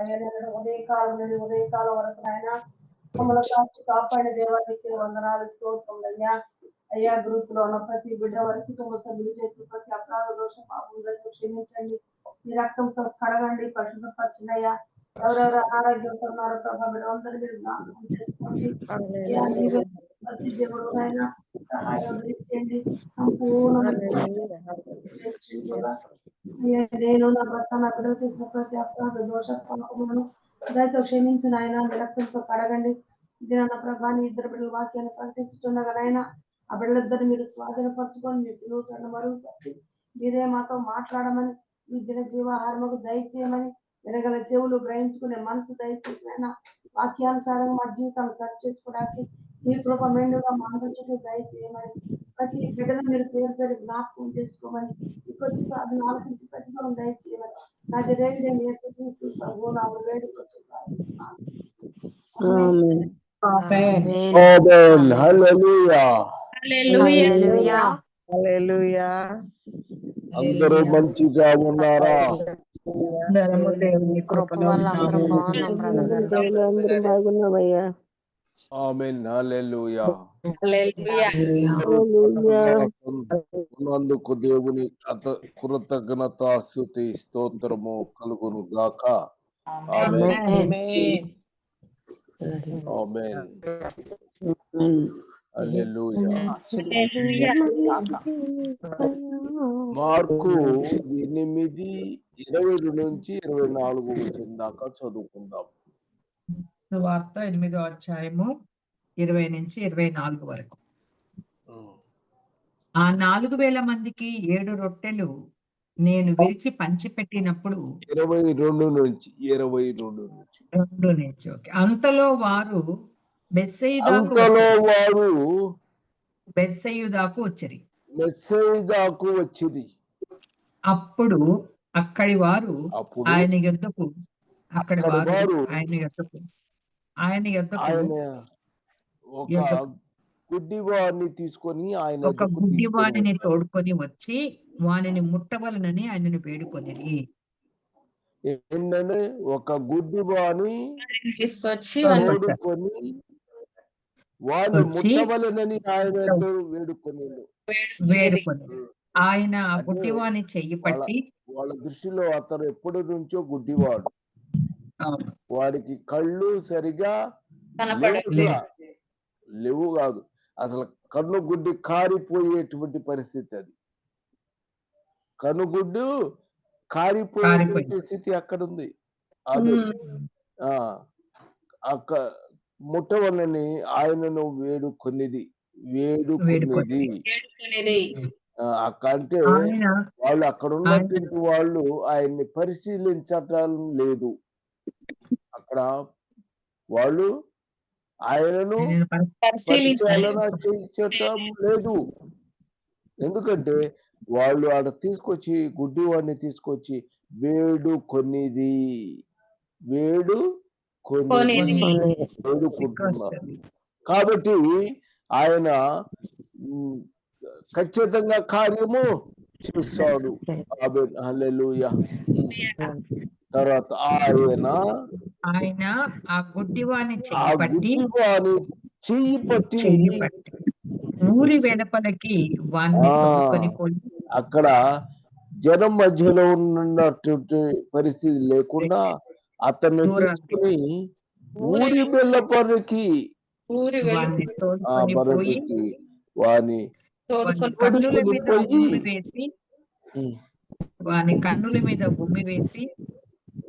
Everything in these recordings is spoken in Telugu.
ఉదయకాలం నుండి ఉదయకాలం వరకు నాయన మమ్మల్ని కాచి కాపాడిన దేవానికి వందనాలు స్తోత్రం అయ్యా అయ్యా గ్రూప్లో ఉన్న ప్రతి బిడ్డ వరకు కుటుంబ సభ్యులు చేసిన ప్రతి అపరాధ దోషం పాపం క్షమించండి. మీ రక్తంతో కడగండి పరిశుభ్రపరచండి అయ్యా. ఎవరెవరు అనారోగ్యంతో ఉన్నారో ప్రభావ బిడ్డలందరూ మీరు జ్ఞాపకం చేసుకోండి. అయ్యా, నీవే ప్రతి దేవుడు ఆయన సహాయం చేయండి. సంపూర్ణమైన దేవా. అయ్యా, నేను నా భర్త నా చేసిన ప్రతి అపరాధ దోష పాపములను దయతో క్షమించిన ఆయన కడగండి. ఇది నా ప్రభాని ఇద్దరు బిడ్డల వాక్యాన్ని ప్రకటించుతుండగా నాయన ఆ బిడ్డలిద్దరు మీరు స్వాధీనపరచుకొని మీ సులువు చండ మరుగుపరిచి మీరే మాతో మాట్లాడమని మీ దిన జీవాహారముకు దయచేయమని వినగల చెవులు గ్రహించుకునే మనసు దయచేసి ఆయన వాక్యానుసారంగా మా జీవితాన్ని సరి చేసుకోవడానికి మీ కృప మెండుగా మా అందరి చుట్టూ దయచేయమని ప్రతి బిడ్డను మీరు పేరు పేరు జ్ఞాపకం చేసుకోమని ఈ కొద్ది సాధన ఆలోచించి ప్రతిఫలం దయచేయమని నా జరిగి నేను వేసుకుంటూ ప్రభు నా వేడుకొచ్చున్నాను. Hallelujah. అందరూ మంచిగా ఉన్నారా. ఉన్నందుకు దేవుని అత కృతజ్ఞత స్థుతి స్తోత్రము కలుగును గాక. ఆమెన్ మార్కు ఎనిమిది ఇరవై నుంచి ఇరవై నాలుగు వచ్చిన దాకా చదువుకుందాం. వార్త ఎనిమిదో అధ్యాయము ఇరవై నుంచి ఇరవై నాలుగు వరకు. ఆ నాలుగు వేల మందికి ఏడు రొట్టెలు నేను విరిచి పంచిపెట్టినప్పుడు ఇరవై రెండు నుంచి ఇరవై రెండు నుంచి. రెండు నుంచి ఓకే. అంతలో వారు అంతలో వారు బెస్సయుదాకు వచ్చిరి. మెస్సైదాకు వచ్చింది అప్పుడు అక్కడి వారు ఆయన యొద్దకు అక్కడి వారు ఆయన యొద్దకు ఆయన యొద్ద- గుడ్డివాడిని తీసుకొని ఆయన ఒక వద్దకు గుడ్డి తీసుకొని వానిని వచ్చారు. తోడుకొని వచ్చి వానిని ముట్టవలనని ఆయనను వేడుకొనిరి. ఏంటంటే ఒక గుడ్డివాణి తీసుకొచ్చి తోడుకొని వాడు వచ్చి ముట్టవలనని ఆయనతో వేడుకొని వేడుకొని ఆయన గుడ్డివాని చెయ్యి పట్టి వాళ్ళ దృష్టిలో అతను ఎప్పటి నుంచో గుడ్డివాడు. వాడికి కళ్ళు సరిగా. లేవు కాదు అసలు కన్ను గుడ్డి కారిపోయేటువంటి పరిస్థితి అది. కనుగుడ్డు కారిపోయేటువంటి కారిపోయింది. స్థితి అక్కడ ఉంది అది ముట్టవలని ఆయనను వేడుకొనిది. వేడుకొనిది. వేడుకునేది. ఆ, అక్క అంటే ఆయన వాళ్ళు అక్కడ ఉన్నటువంటి వాళ్ళు ఆయన్ని పరిశీలించటం లేదు. అక్కడ వాళ్ళు ఆయనను పరిశీలన చేయించటం లేదు. ఎందుకంటే వాళ్ళు ఆడ తీసుకొచ్చి గుడ్డి వాడిని తీసుకొచ్చి వేడు కొన్నిది వేడు. వేడుకుంటున్నారు కాబట్టి ఆయన ఖచ్చితంగా కార్యము చేస్తాడు. తర్వాత ఆయన ఆయన ఆ గుడ్డివాని ఆ చెయ్యి పట్టి చెయ్యి పట్టి ఊరి పోయి అక్కడ జనం మధ్యలో ఉన్నటువంటి పరిస్థితి లేకుండా అతన్ని దూరంగా. తీసుకుని ఊరి పోయి బరటికి వాని కన్నుల మీద వేసి వాని కన్నుల మీద ఉమ్మి వేసి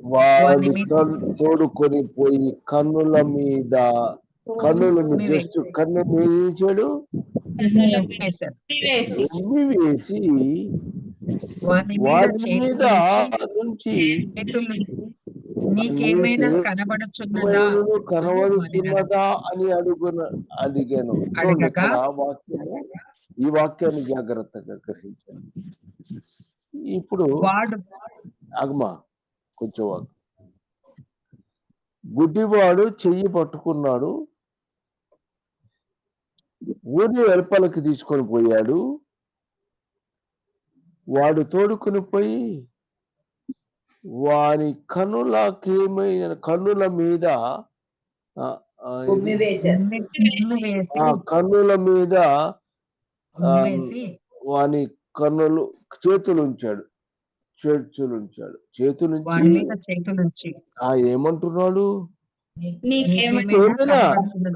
వాని వాని మీద- కన్- తోడుకొని పోయి కన్నుల మీద కన్నుల జస్ట్ వేసి. కన్ను వేసాడు వేసి వాని మీద నుంచి నీకేమైనా నీకు కనబడుచున్నదా ఏమైనా కనబడుతున్నదా అని అడుగున అడిగాను? ఇక్కడ వాక్యము ఈ వాక్యాన్ని జాగ్రత్తగా గ్రహించండి ఇప్పుడు వాడు అగమా కొంచెం. గుడ్డివాడు చెయ్యి పట్టుకున్నాడు ఊరి వెల్పలకి తీసుకొని పోయాడు వాడు తోడుకొని పోయి వాని కన్నులకేమైన కన్నుల మీద కన్నుల మీద వాని కన్నులు చేతులు ఉంచాడు చేతులు ఉంచాడు చేతులు ఏమంటున్నాడు?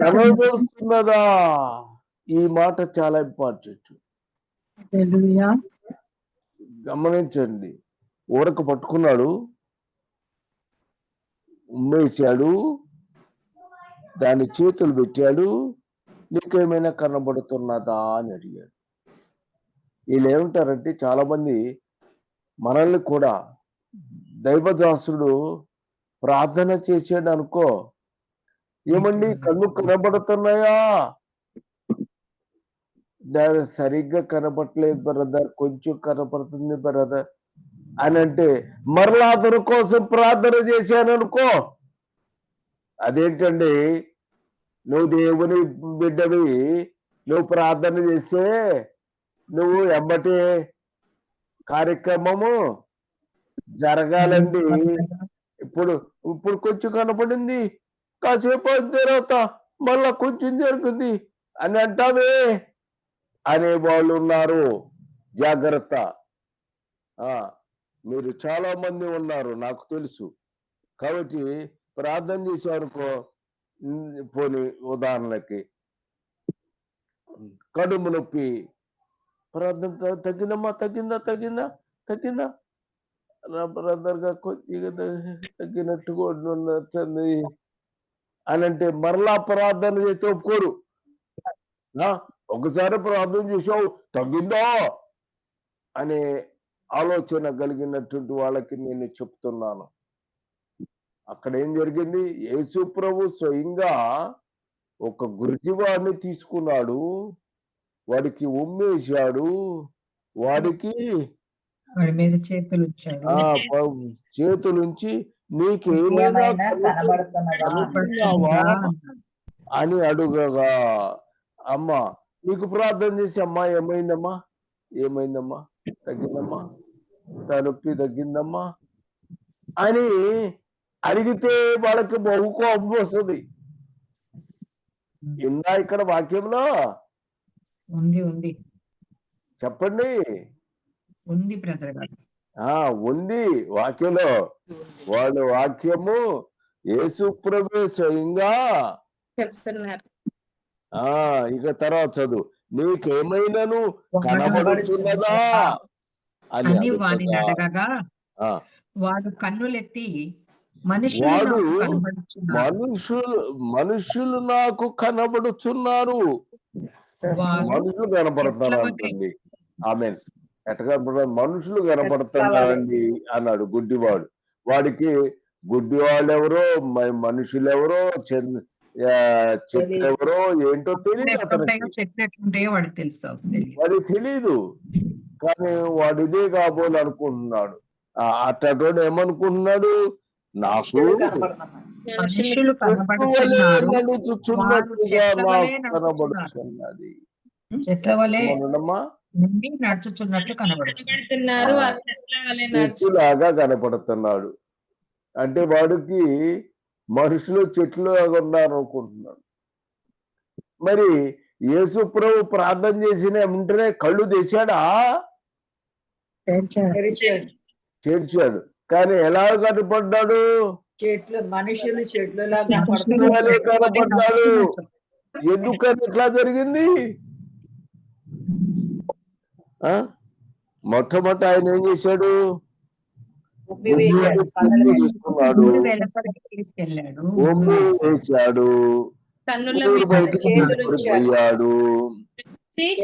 కనబడుతున్నదా? ఈ మాట చాలా ఇంపార్టెంట్. హల్లెలూయా. గమనించండి. ఊరకు పట్టుకున్నాడు. ఉమ్మేశాడు. దాని చేతులు పెట్టాడు. నీకేమైనా కనబడుతున్నదా అని అడిగాడు. వీళ్ళు ఏమంటారంటే చాలా మంది మనల్ని కూడా దైవదాసుడు ప్రార్థన చేసాడు అనుకో ఏమండి కళ్ళు కనబడుతున్నాయా? సరిగ్గా కనబడట్లేదు బ్రదర్ కొంచెం కనపడుతుంది బ్రదర్ అని అంటే మరలా అతని కోసం ప్రార్థన చేశాననుకో అదేంటండి నువ్వు దేవుని బిడ్డవి నువ్వు ప్రార్థన చేస్తే నువ్వు ఎంబటి కార్యక్రమము జరగాలండి. ఇప్పుడు ఇప్పుడు కొంచెం కనపడింది కాసేపు తర్వాత మళ్ళా కొంచెం జరుగుతుంది అని అంటావే అనే వాళ్ళు ఉన్నారు. జాగ్రత్త. ఆ. మీరు చాలా మంది ఉన్నారు నాకు తెలుసు. కాబట్టి ప్రార్థన చేసేవారు పోనీ ఉదాహరణకి కడుపు నొప్పి. ప్రార్థన తగ్గిందమ్మా తగ్గిందా తగ్గిందా తగ్గిందా? నా బ్రదర్గా కొద్దిగా తగ్గినట్టు తగ్గినట్టుగా ఉన్నట్టుంది. అని అంటే మరలా ప్రార్థన చేస్తే ఒప్పుకోరు. ఒకసారి ప్రార్థన చేసావు తగ్గిందో? అనే ఆలోచన కలిగినటువంటి వాళ్ళకి నేను చెప్తున్నాను. అక్కడ ఏం జరిగింది? యేసు ప్రభు స్వయంగా ఒక గురిజివాడిని తీసుకున్నాడు. వాడికి ఉమ్మేశాడు. వాడికి చేతులుంచి నీకేమైనా అని అడుగగా అమ్మ నీకు ప్రార్థన చేసి అమ్మా ఏమైందమ్మా? ఏమైందమ్మా? తగ్గిందమ్మా. తనొప్పి తగ్గిందమ్మా. అని అడిగితే వాళ్ళకి బహు కోపం వస్తుంది. ఇందా ఇక్కడ వాక్యంలో? ఉంది ఉంది. చెప్పండి. ఉంది ఆ ఉంది వాక్యంలో. వాళ్ళ వాక్యము యేసు ప్రభు స్వయంగా చెప్తున్నారు. ఆ ఇక తర్వాత చదువు. నీకేమైనాను కనబడుచున్నదా? అని వాడిని అడుగగా, వాడు కన్నులెత్తి మనుషులు మనుషులు మనుషులు నాకు కనబడుచున్నారు. మనుషులు కనబడుతున్నారు చెట్ల అంటుంది. ఆమె ఎట్ట కనబడుతున్నారు? మనుషులు కనబడుతున్నారండి అన్నాడు గుడ్డివాడు. వాడికి గుడ్డివాళ్ళు ఎవరో మనుషులు ఎవరో చెట్లు ఎవరో ఏంటో తెలియదు చెట్లు ఎట్లుంటాయో వాడికి తెలుసు తెలియదు వాడికి కానీ వాడు ఇదే కాబోలు అనుకుంటున్నాడు. ఆ అట్టటోడు ఏమనుకుంటున్నాడు? నాకు నడుచుచున్నట్టుగా చెట్ల వలె నడుచుచున్నట్లు కనబడుతున్నారు. చెట్టులాగా కనపడుతున్నాడు. అంటే వాడికి మనుషులు చెట్లు ఉన్నారు అనుకుంటున్నాడు మరి యేసు ప్రభు ప్రార్థన చేసిన వెంటనే కళ్ళు తెచ్చాడా. చేర్చాడు కానీ ఎలా కనపడ్డాడు? చెట్లు మనుషులు చెట్ల కనపడ్డాడు. ఎందుకని ఇట్లా జరిగింది? ఆ? మొట్టమొదటి ఆయన ఏం చేశాడు? తీసుకెళ్ళాడు. వేశాడు. కన్నుల. పోయాడు.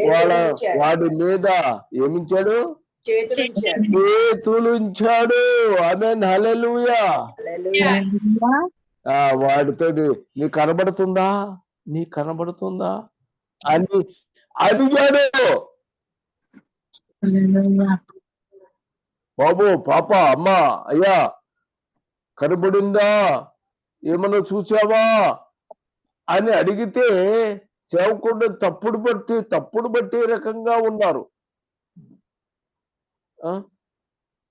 వాళ్ళ. వాడి మీద ఏమించాడు? చేతులు ఉంచాడు. చేతులు ఉంచాడు. ఆమె హల్లెలూయా. హల్లెలూయా. ఆ వాడితో నీ కనబడుతుందా? నీ కనబడుతుందా? అని అడిగాడు. బాబు పాప అమ్మ అయ్యా కనబడిందా? ఏమన్నా చూసావా? అని అడిగితే సేవకుడు తప్పుడు బట్టి తప్పుడు బట్టి రకంగా ఉన్నారు.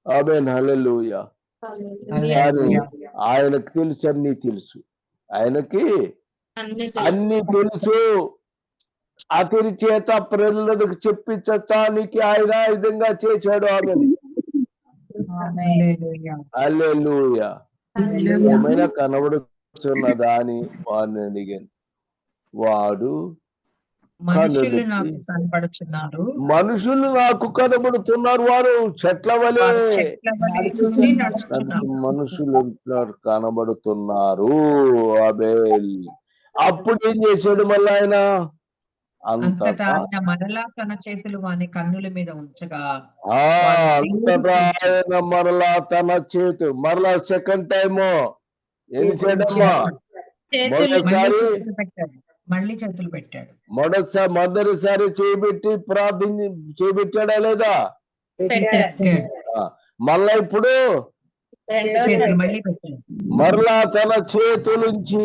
ఆమె హల్లెలూయా. కానీ ఆయనకు తెలుసు అన్ని తెలుసు. ఆయనకి అన్ని తెలుసు. అతని చేత ప్రజలకు చెప్పించటానికి ఆయన విధంగా చేశాడు ఆమె హల్లెలూయా. అల్లెలుయ ఏమైనా కనబడుతున్నదా అని వాడిని అడిగాను. వాడు మనుషులు నాకు కనపడుచున్నారు మనుషులు నాకు కనబడుతున్నారు వారు చెట్ల వలె. మనుషులు ఉంటున్నారు, కనబడుతున్నారు. అబేల్ అప్పుడు ఏం చేశాడు మళ్ళీ ఆయన? అంతటా మరలా తన చేతులు వాని కన్నుల మీద ఉంచగా ఆ, అంతటా ఆయన మరలా తన చేతు మరలా సెకండ్ టైము ఏం చేయడమ్మా? చేతులు మళ్ళీ మొదటిసారి చేతులు పెట్టాడు. మళ్ళీ చేతులు పెట్టాడు. మొదటిసారి మొదటిసారి చేపెట్టి ప్రార్థన చేపెట్టాడా లేదా? మళ్ళా ఇప్పుడు? రెండో చేతులు మళ్ళీ పెట్టాడు. మరలా తన చేతులుంచి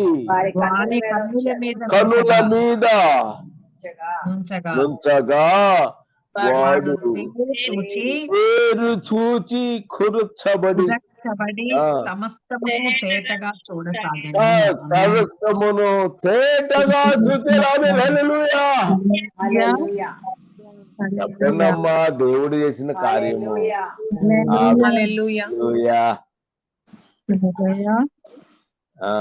కన్నుల మీద కనుల ఉంచగా- మీద ఉంచగా ఉంచగా ఉంచగా వాడు వాడు తేరు చూచి పేరు చూచి కురుచబడి ఉరక్కబడి ఆ. సమస్తము తేటగా చూడసాగాను ఆ సరస్వమును తేటగా చూచిరాని హల్లెలూయా హల్లెలూయా చెప్పండమ్మా దేవుడు చేసిన కార్యము హల్లెలూయా హల్లెలూయా హల్లెలూయా. ఆ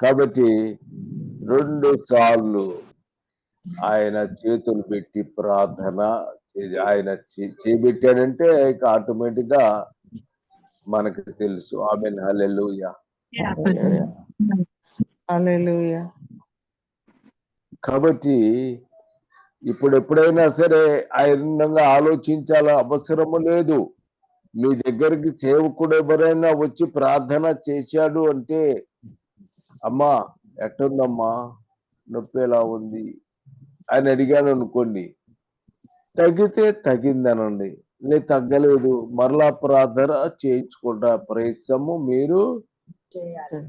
కాబట్టి రెండు సార్లు ఆయన చేతులు పెట్టి ప్రార్థన ఆయన చేపెట్టాడంటే ఇక ఆటోమేటిక్గా మనకు తెలుసు. ఆమె Hallelujah. కాబట్టి ఇప్పుడు ఎప్పుడైనా సరే ఆయనంగా ఆలోచించాల అవసరము లేదు. మీ దగ్గరికి సేవకుడు ఎవరైనా వచ్చి ప్రార్థన చేశాడు అంటే అమ్మా ఎట్టుందమ్మా నొప్పి ఎలా ఉంది అని అడిగాను అనుకోండి. తగ్గితే తగ్గిందనండి. లే తగ్గలేదు. మరలా ప్రార్థన చేయించుకుంటా. ప్రయత్నము మీరు చేయాలి.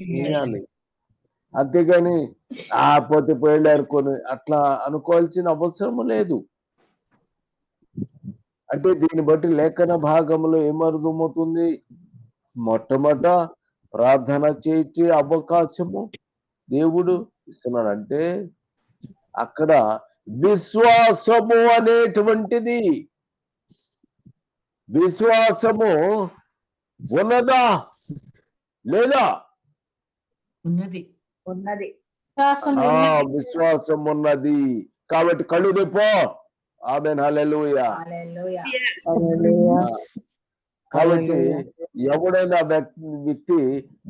చేయాలి. అంతేగాని ఆ పోతే పోయాడు అనుకోని అట్లా అనుకోవాల్సిన అవసరం లేదు. అంటే దీన్ని బట్టి లేఖన భాగంలో ఏమర్థమవుతుంది? మొట్టమొదట ప్రార్థన చేయించే అవకాశము దేవుడు ఇస్తున్నాడు అంటే అక్కడ విశ్వాసము అనేటువంటిది. విశ్వాసము ఉన్నదా? లేదా? ఉన్నది. ఉన్నది. ఆ విశ్వాసం ఉన్నది. కాబట్టి కళ్ళు తెప్పో ఆమె హల్లెలూయా. హల్లెలూయా. Hallelujah. కాబట్టి. ఎవడైనా వ్యక్తి వ్యక్తి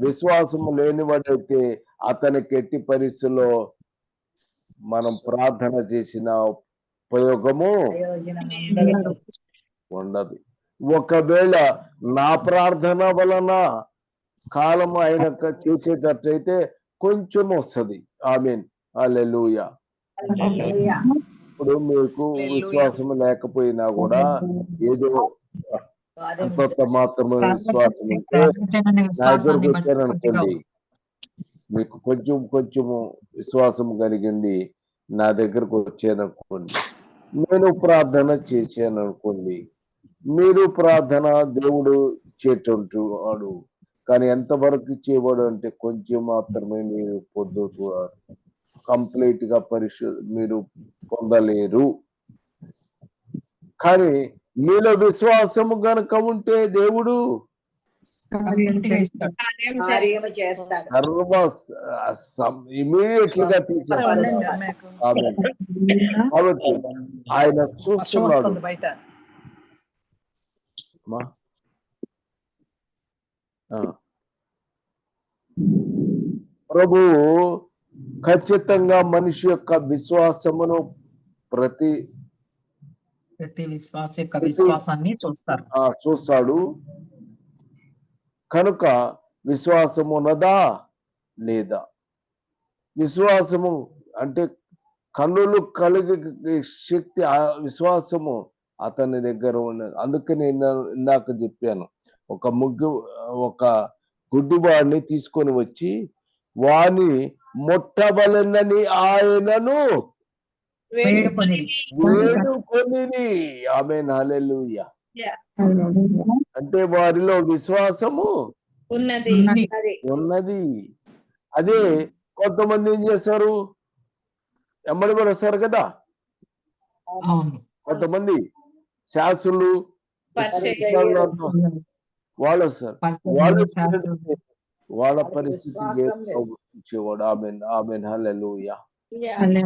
విశ్వాసము లేనివాడైతే అతనికి ఎట్టి పరిస్థితుల్లో మనం ప్రార్థన చేసిన ఉపయోగము ఉండదు. ఒకవేళ నా ప్రార్థన వలన కాలం ఆయన చేసేటట్టయితే కొంచెం వస్తుంది. ఆమెన్. హల్లెలూయా. హల్లెలూయా. ఇప్పుడు మీకు విశ్వాసం లేకపోయినా కూడా ఏదో మాత్రమే విశ్వాసం వచ్చారనుకోండి. మీకు కొంచెం కొంచెము విశ్వాసం కలిగింది నా దగ్గరకు వచ్చారనుకోండి నేను ప్రార్థన చేశాను అనుకోండి మీరు ప్రార్థన దేవుడు ఇచ్చేటంటున్నాడు కానీ ఎంతవరకు ఇచ్చేవాడు అంటే కొంచెం మాత్రమే మీరు పొందుతున్నారు కంప్లీట్గా పరిశు మీరు పొందలేరు. కానీ మీలో విశ్వాసము గనక ఉంటే దేవుడు సర్వ ఇమీడియట్గా తీసేస్తాడు. ఆమేన్. కాబట్టి ఆయన చూస్తున్నాడు. అమ్మా. ఆ. ప్రభు ఖచ్చితంగా మనిషి యొక్క విశ్వాసమును ప్రతి ప్రతి విశ్వాస యొక్క విశ్వాసాన్ని చూస్తారు. చూస్తాడు. కనుక విశ్వాసము ఉన్నదా? లేదా? విశ్వాసము అంటే కన్నులు కలిగి శక్తి ఆ విశ్వాసము అతని దగ్గర ఉన్నది అందుకని నిన్న- ఇందాక చెప్పాను. ఒక ముగ్గు ఒక గుడ్డివాడిని తీసుకొని వచ్చి వాని ముట్టబలనని ఆయనను వేడుకొని వేడుకొని ఆమె హల్లెలూయా. అంటే వారిలో విశ్వాసము ఉన్నది. ఉన్నది. అదే. కొంతమంది ఏం చేస్తారు? ఎమ్మడి కూడా వస్తారు కదా? కొంతమంది పరిచయం వాళ్ళు వస్తారు. వాళ్ళు వాళ్ళ పరిస్థితి విశ్వాసం లేదు. ఇచ్చేవాడు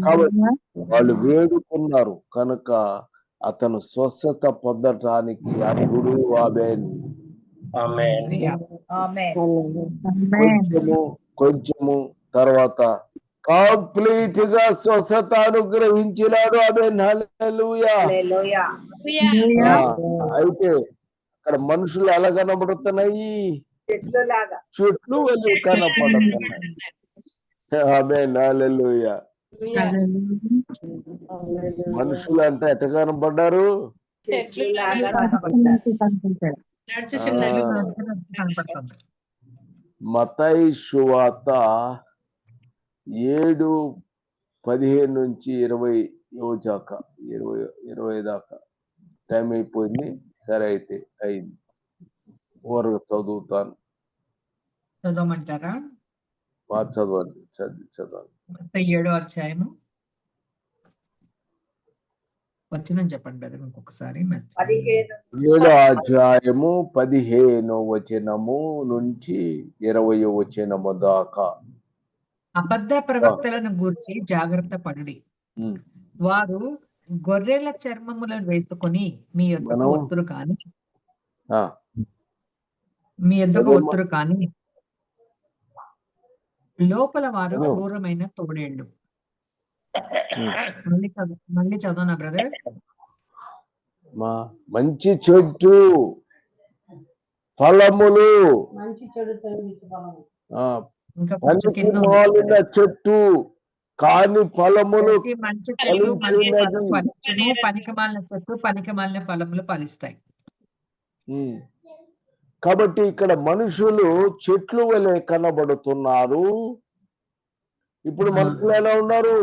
కాబట్టి వాళ్ళు వేడుకున్నారు. కనుక అతను స్వస్థత పొందటానికి అర్హుడు ఆమెన్. ఆమె కొంచెము కొంచెము తర్వాత కంప్లీట్గా స్వస్థత అనుగ్రహించినాడు. ఆ, అయితే అక్కడ మనుషులు ఎలా కనబడుతున్నాయి? చెట్లు వెళ్ళి కనపడుతున్నాయి ఆమెన్. హల్లెలూయా. Yeah. మనుషులు అంటే ఎట్ట. కనపడుతుంది మతాయి శువాత ఏడు పదిహేను నుంచి ఇరవై దాకా ఇరవై ఇరవై దాకా టైం అయిపోయింది. సరే అయితే అయింది వరకు చదువుతాను. చదవమంటారా? చదవండి చదివి చదవండి. మొత్తం ఏడో అధ్యాయము వచ్చిన చెప్పండి బ్రదర్ ఇంకొకసారి ఏడో అధ్యాయము పదిహేను వచనము నుంచి ఇరవై వచనము దాకా అబద్ధ ప్రవక్తలను గూర్చి జాగ్రత్త పడుడి. వారు గొర్రెల చర్మములను వేసుకొని మీ మనం- ఒత్తురు కాని ఆ, మీ చదవమ్మా. ఒత్తురు కాని లోపల వారు. క్రూరమైన తోడేళ్ళు ఉమ్. మళ్ళీ చదువు మళ్ళీ చదవనా బ్రదర్ మా మంచి చెట్టు ఫలములు. చెట్టు కాని ఫలములు మంచి చెట్టు మంచి ఫలించినది. ఫలం ఫలించును పనికి మాలిన చెట్టు పనికి మాలిన ఫలములు ఫలిస్తాయి. కాబట్టి ఇక్కడ మనుషులు చెట్లు వలె కనబడుతున్నారు. ఇప్పుడు. మనుషులు ఎలా ఉన్నారు?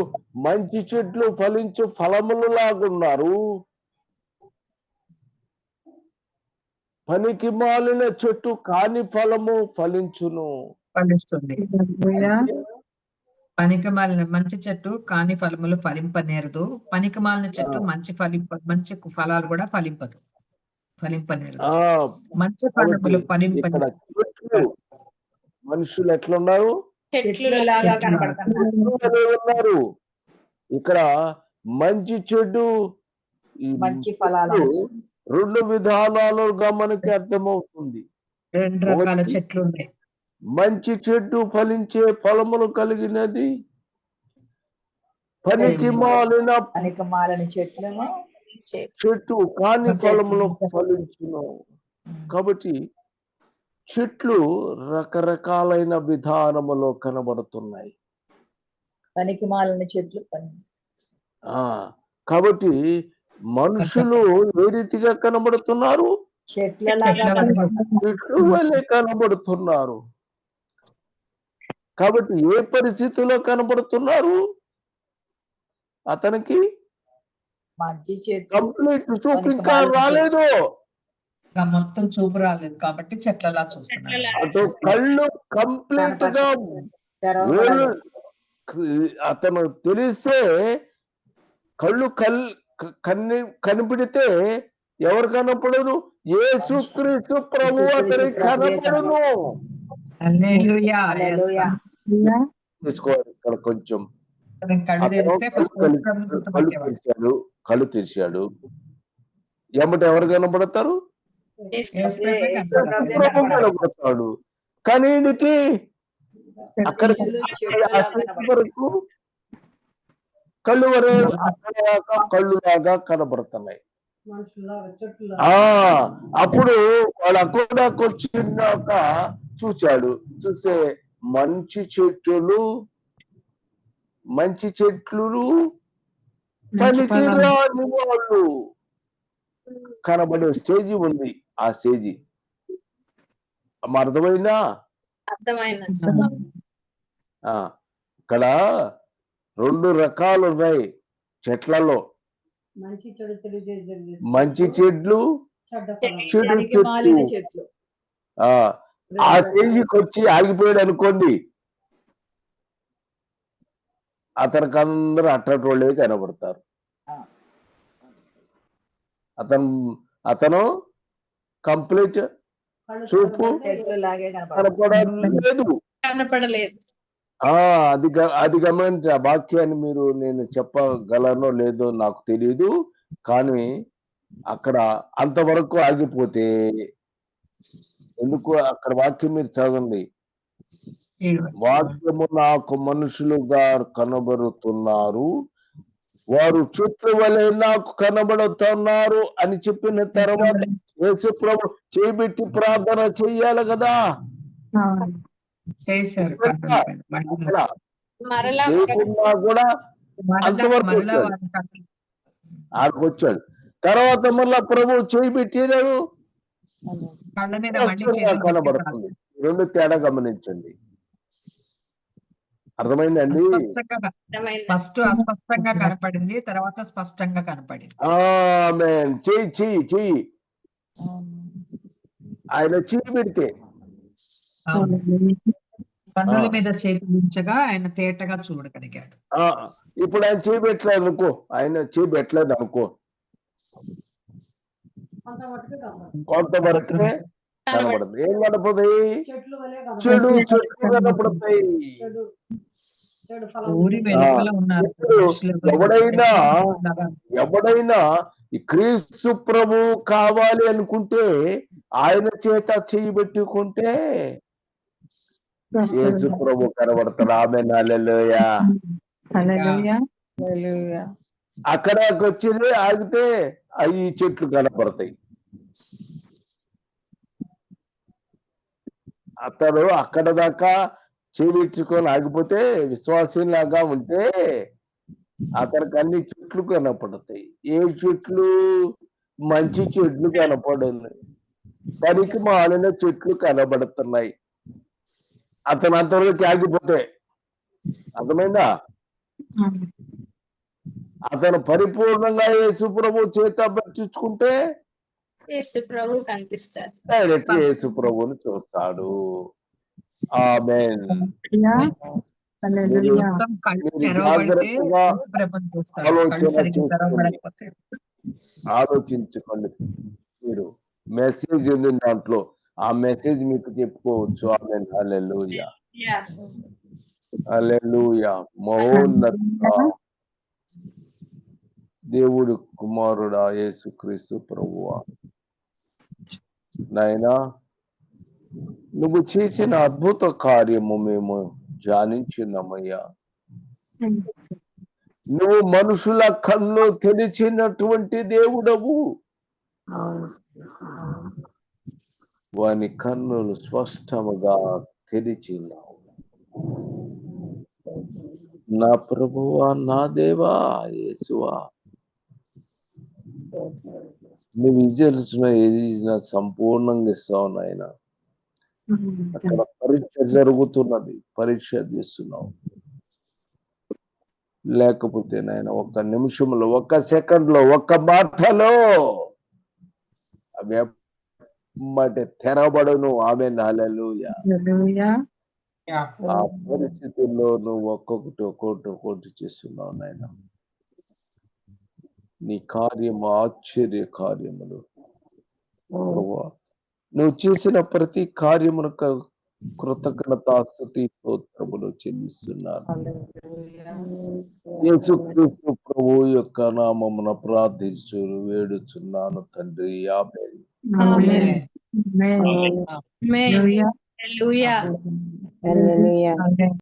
మంచి చెట్లు ఫలించు ఫలములు లాగున్నారు పనికి మాలిన చెట్టు కాని ఫలము ఫలించును. ఫలిస్తుంది. పనికి మాలిన మంచి చెట్టు కాని ఫలములు ఫలింపనేరదు. పనికి మాలిన చెట్టు. మంచి ఫలింప మంచి ఫలాలు కూడా ఫలింపదు. ఫలింపనేరదు ఆ మంచి కాబట్టి ఫలములు ఫలింప ఇక్కడ చెట్లు మనుషులు ఎట్లున్నారు? ఉన్నారు. ఇక్కడ మంచి చెడు మంచి ఫలాలు రెండు విధానాలుగా మనకి అర్థమవుతుంది. రెండు రకాల. చెట్లు ఉన్నాయి మంచి చెట్టు ఫలించే ఫలములు కలిగినది. పనికి. మాలిన అనేక మాలని చెట్లను చెట్టు కాని. ఫలములు ఫలించును. కాబట్టి చెట్లు రకరకాలైన విధానములో కనబడుతున్నాయి. పనికి మాలని చెట్లు పని. కాబట్టి మనుషులు ఏ రీతిగా కనబడుతున్నారు? చెట్ల వల్లే కనబడుతున్నారు. కాబట్టి ఏ పరిస్థితిలో కనబడుతున్నారు? అతనికి కంప్లీట్ చూపు ఇంకా మాలిన రాలేదు. మొత్తం చూపు రాలేదు కాబట్టి చెట్లలా. అటు కళ్ళు కంప్లీట్గా అతను తెలిస్తే కళ్ళు కల్ కన్ని కనిపిడితే ఎవరు కనపడదు? యేసుక్రీస్తు ప్రభు అతనికి కనపడను. హల్లెలూయా. హల్లెలూయా. తీసుకోవాలి ఇక్కడ కొంచెం. కళ్ళు తెరిచాడు ఎమ్మటి ఎవరు ప్రభు కనపడతాడు కానీ ఈయనకి అక్కడ. వరకు కళ్ళు వరే కళ్ళు లాగా కనబడుతున్నాయి. అప్పుడు వాడు అక్కడ వచ్చినాక చూశాడు చూస్తే మంచి చెట్లు మంచి చెట్లు మంచి పనికి ఫలాలు. రాని వాళ్ళు కనబడే స్టేజీ ఉంది ఆ స్టేజీ. అర్థమైందా? ఇక్కడ రెండు రకాలు ఉన్నాయి చెట్లలో. మంచి చెట్లు. చెడు చెట్లు. ఆ ఆ స్టేజ్కి వచ్చి ఆగిపోయాడు అనుకోండి. అతనికి అందరూ అట్టటోళ్ళే కనబడతారు. ఆ. అతను అతను కంప్లీట్ చూపు కనపడలేదు. ఆ అది గ- అది గమనించి ఆ వాక్యాన్ని మీరు నేను చెప్పగలనో లేదో నాకు తెలియదు కానీ అక్కడ అంతవరకు ఆగిపోతే ఎందుకు అక్కడ వాక్యం మీరు చదవండి. వాక్యము నాకు మనుషులుగా కనబడుతున్నారు. వారు చెట్ల వలె నాకు కనబడుతున్నారు అని చెప్పిన తర్వాత యేసు ప్రభు చేపెట్టి ప్రార్థన చెయ్యాలి కదా. కూడా అంతవరకు ఆడికి వచ్చాడు. తర్వాత మళ్ళా ప్రభు చేయి పెట్టినాడు కనబడుతుంది. రెండు తేడా గమనించండి. అర్థమైందండి. ఫస్ట్ అస్పష్టంగా కనపడింది తర్వాత స్పష్టంగా కనపడింది. ఆమెన్. చెయ్యి చెయ్యి చెయ్యి. ఆయన చెయ్యి పెడితే. కన్నుల. మీద చేతులు ఉంచగా ఆయన తేటగా చూడగలిగాడు. ఆ ఇప్పుడు ఆయన చేయి పెట్టలేదు అనుకో. ఆయన చేయి పెట్టలేదు అనుకో. కొంతవరకే కనబడదు. ఏం కనపడతాయి చెట్లు వలె చెడు. చెట్లు కనపడతాయి. ఎవడైనా? ఎవడైనా ఈ క్రీస్తు ప్రభు కావాలి అనుకుంటే ఆయన చేత చేయి పెట్టుకుంటే యేసు ప్రభు కనబడతాడు. ఆమె నాలెలుయా హల్లెలూయా. అక్కడికి వచ్చింది ఆగితే అవి చెట్లు కనపడతాయి. అతడు అక్కడ దాకా చేయించుకొని ఆగిపోతే విశ్వాసంలాగా ఉంటే అతనికి అన్ని చెట్లు కనపడతాయి. ఏ చెట్లు? మంచి చెట్లు కనపడను. పనికి మాలిన చెట్లు కనబడుతున్నాయి. అతను అంతవరకు ఆగిపోతే అర్థమైందా? అతను పరిపూర్ణంగా యేసు ప్రభు చేత పట్టించుకుంటే యేసు ప్రభు కనిపిస్తారు డైరెక్ట్ యేసు ప్రభుని చూస్తాడు. ఆమెన్. ఆలోచించుకోండి. మీరు మెసేజ్ ఉంది దాంట్లో. ఆ మెసేజ్ మీకు చెప్పుకోవచ్చు. ఆమెన్. హల్లెలూయా. యా. హల్లెలూయా. మహోన్నత దేవుడు కుమారుడా యేసుక్రీస్తు ప్రభువా. నాయనా నువ్వు చేసిన అద్భుత కార్యము మేము జానించినమయ్యా నువ్వు మనుషుల కన్ను తెరిచినటువంటి దేవుడవు. వాని కన్నులు స్పష్టముగా తెరిచినావు. నా ప్రభువా నా దేవా యేసువా. నువ్వు ఇచ్చిన ఏది ఇచ్చినా సంపూర్ణంగా ఇస్తావు నాయన. అక్కడ పరీక్ష జరుగుతున్నది. పరీక్ష చేస్తున్నావు లేకపోతే నాయన ఒక్క నిమిషంలో ఒక్క సెకండ్లో ఒక్క మాటలో అవి ఎమ్మటే తెరబడును. ఆమె నాలెలుయా ఆ పరిస్థితుల్లో నువ్వు ఒక్కొక్కటి ఒక్కొక్కటి ఒక్కొక్కటి చేస్తున్నావు నాయన. నీ కార్యము ఆశ్చర్య కార్యములు నువ్వు చేసిన ప్రతి కార్యమునకు కృతజ్ఞతాస్తుతి స్తోత్రములు చెల్లిస్తున్నాను. యేసుక్రీస్తు ప్రభు యొక్క నామమున ప్రార్థించు వేడుచున్నాను తండ్రి. ఆమేన్. ఆమేన్. ఆమేన్.